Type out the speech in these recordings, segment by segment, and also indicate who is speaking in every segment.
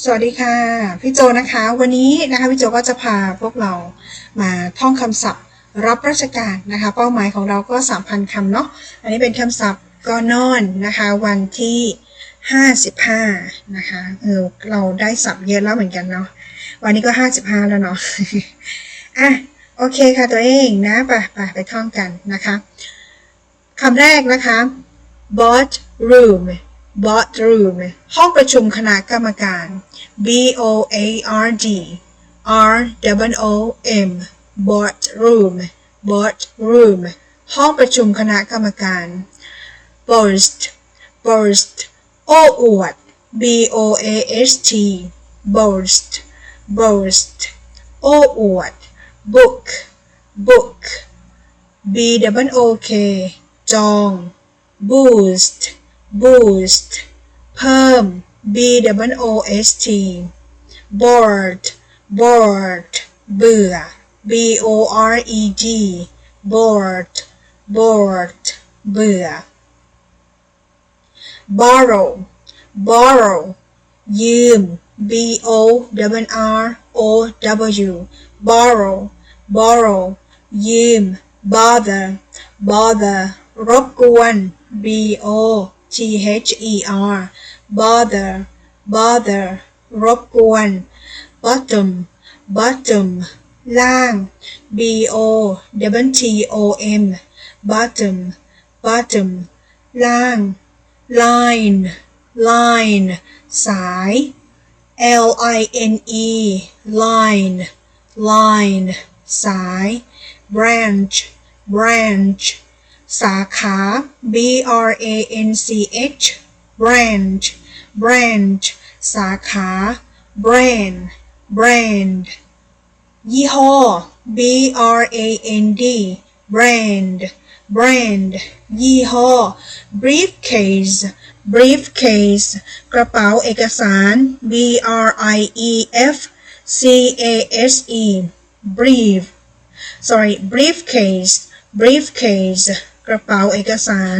Speaker 1: สวัสดีค่ะพี่โจนะคะ วันนี้นะคะพี่โจก็จะพาพวกเรามาท่องคำศัพท์ รับราชการนะคะ เป้าหมายของเราก็ 3,000คำเนาะอันนี้เป็นคำศัพท์ก็นอนนะคะ วันที่ 55 นะคะเออเราได้ศัพท์เยอะแล้วเหมือนกันเนาะวันนี้ก็ 55 แล้วเนาะอะโอเคค่ะตัวเองนะไปไปไปท่องกันนะคะคำแรกนะคะ board room board room ห้องประชุมคณะกรรมการ B O A R D R W O M board room board room ห้องประชุมคณะกรรมการ boast boast โอ้อวด B O A S T boast boast โอ้อวด book book B W O K จอง boost boost เพิ่ม B W O S T bored bored เบื่อ B O R E D bored bored เบื่อ borrow borrow ยืม B O W R O W borrow borrow ยืม bother bother รบกวน B O T H E R bother bother รบกวน bottom bottom ล่าง B O W T O M bottom bottom ล่าง line line สาย L I N E line line สาย branch branch สาขา B R A N C H branch branch สาขา brand brand ยี่ห้อ B R A N D brand brand ยี่ห้อ briefcase briefcase กระเป๋าเอกสาร B R I E F C A S E brief sorry briefcase briefcase กระเป๋าเอกสาร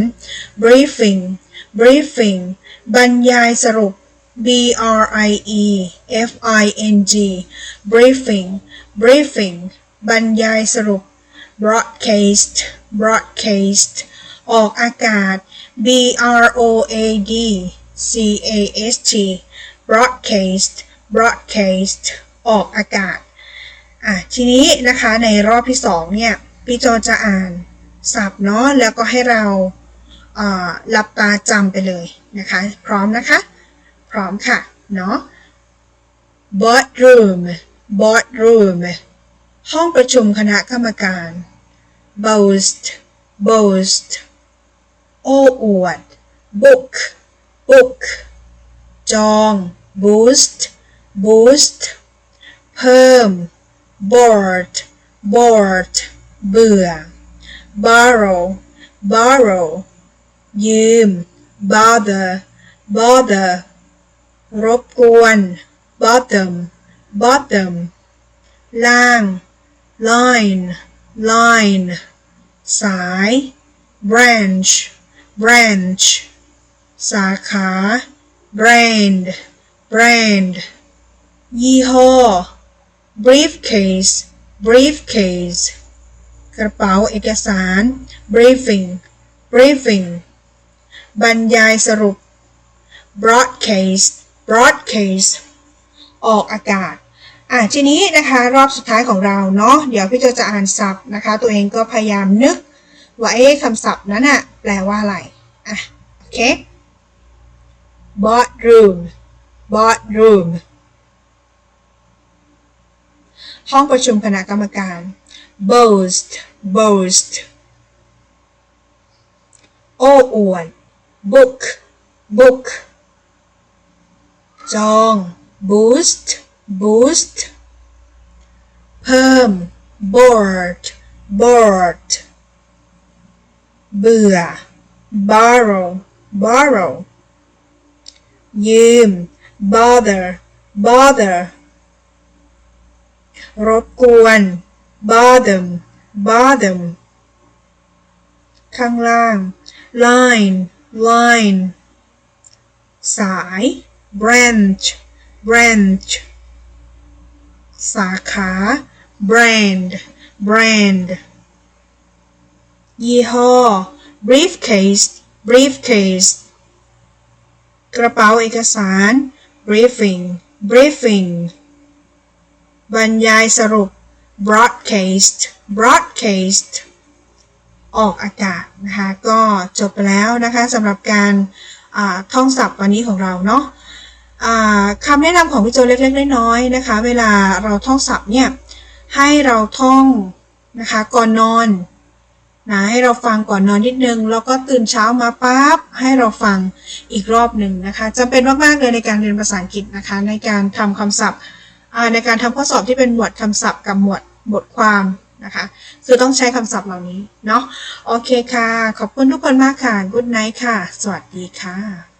Speaker 1: briefing briefing บรรยายสรุป B R I E F I N G briefing briefing บรรยายสรุป broadcast broadcast ออกอากาศ B R O A D C A S T broadcast broadcast ออกอากาศอะทีนี้นะคะในรอบที่สองเนี่ย พี่โจจะอ่าน ศัพท์เนาะแล้วก็ให้เราหลับตาจำไปเลยนะคะ พร้อมนะคะ พร้อมค่ะ เนาะ boardroom boardroom ห้องประชุมคณะกรรมการ boast boast โอ้อวด book book จอง boost boost เพิ่ม bored bored เบื่อ borrow borrow ยืม bother bother รบกวน bottom bottom ล่าง line line สาย branch branch สาขา brand brand ยี่ห้อ briefcase briefcase กระเป๋าเอกสาร briefing briefing บรรยายสรุป broadcast broadcast ออกอากาศ อะทีนี้นะคะรอบสุดท้ายของเราเนาะเดี๋ยวพี่โจจะอ่านศัพท์นะคะ ตัวเองก็พยายามนึกว่าเอ๊ะคำศัพท์นั้นอะแปลว่าอะไร อะ โอเค boardroom boardroom ห้องประชุมคณะกรรมการ boast boast โอ้อวด book book จอง boost boost เพิ่ม bored bored เบื่อ borrow borrow ยืม bother bother รบกวน bottom bottom ข้างล่าง line line สาย branch branch สาขา brand brand ยี่ห้อ briefcase briefcase กระเป๋าเอกสาร briefing briefing บรรยายสรุป broadcast broadcast ออกอากาศนะคะก็จบแล้วนะคะสำหรับการาท่องศัพท์วันนี้ของเราเนาะคำแนะนำของพี่โจเล็กๆน้อยๆนะคะ เวลาเราท่องศัพท์เนี่ยให้เราท่องนะคะก่อนนอนนะให้เราฟังก่อนนอนนิดนึง แล้วก็ตื่นเช้ามาปั๊บให้เราฟังอีกรอบหนึ่งนะคะจำเป็นมากๆเลยในการเรียนภาษาอังกฤษนะคะ ในการทำคำศัพท์ในการทำข้อสอบที่เป็นหมวดคำศัพท์กับหมวด บทความนะคะ คือต้องใช้คำศัพท์เหล่านี้เนาะ โอเคค่ะ ขอบคุณทุกคนมากค่ะ Good night ค่ะ สวัสดีค่ะ